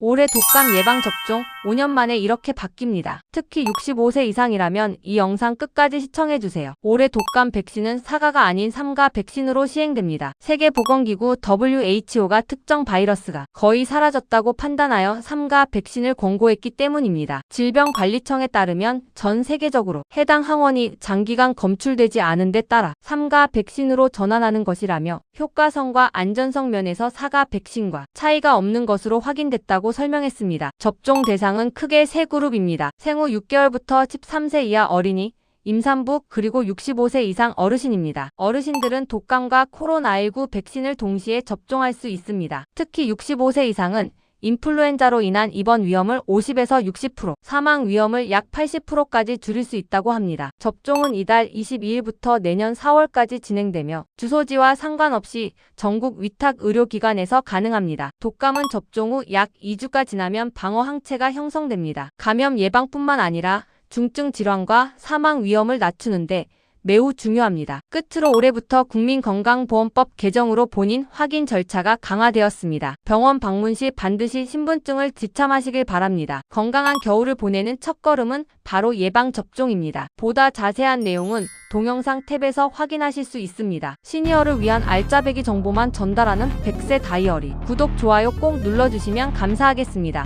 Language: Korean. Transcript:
올해 독감 예방 접종 5년 만에 이렇게 바뀝니다. 특히 65세 이상이라면 이 영상 끝까지 시청해주세요. 올해 독감 백신은 사가가 아닌 삼가 백신으로 시행됩니다. 세계보건기구 WHO가 특정 바이러스가 거의 사라졌다고 판단하여 삼가 백신을 권고했기 때문입니다. 질병관리청에 따르면 전 세계적으로 해당 항원이 장기간 검출되지 않은 데 따라 삼가 백신으로 전환하는 것이라며 효과성과 안전성 면에서 사가 백신과 차이가 없는 것으로 확인됐다고 설명했습니다. 접종 대상은 크게 세 그룹입니다. 생후 6개월부터 13세 이하 어린이, 임산부 그리고 65세 이상 어르신입니다. 어르신들은 독감과 코로나19 백신을 동시에 접종할 수 있습니다. 특히 65세 이상은 인플루엔자로 인한 입원 위험을 50에서 60%, 사망 위험을 약 80%까지 줄일 수 있다고 합니다. 접종은 이달 22일부터 내년 4월까지 진행되며 주소지와 상관없이 전국 위탁 의료기관에서 가능합니다. 독감은 접종 후 약 2주가 지나면 방어 항체가 형성됩니다. 감염 예방뿐만 아니라 중증 질환과 사망 위험을 낮추는데 매우 중요합니다. 끝으로 올해부터 국민건강보험법 개정으로 본인 확인 절차가 강화되었습니다. 병원 방문 시 반드시 신분증을 지참하시길 바랍니다. 건강한 겨울을 보내는 첫걸음은 바로 예방접종입니다. 보다 자세한 내용은 동영상 탭에서 확인하실 수 있습니다. 시니어를 위한 알짜배기 정보만 전달하는 100세 다이어리. 구독, 좋아요 꼭 눌러주시면 감사하겠습니다.